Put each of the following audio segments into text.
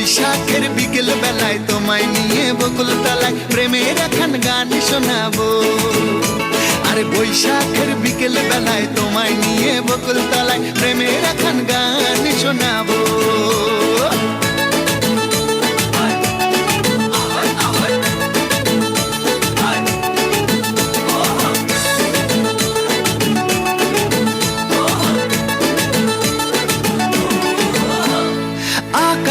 বৈশাখের বিকেল বেলায় তোমায় নিয়ে বকুল তালায় প্রেমের এখন গান শোনাবো। আরে বৈশাখের বিকেল বেলায় তোমায় নিয়ে বকুল তালায় প্রেমের এখন গান শোনাবো।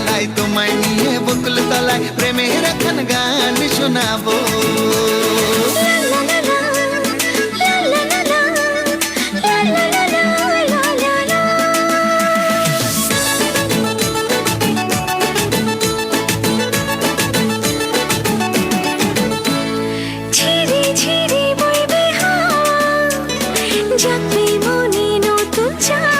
বেলায় তোমায় নিয়ে বকুল তলায় প্রেমের এখন গান শোনাবো যাবে মনে নতুন চাওয়া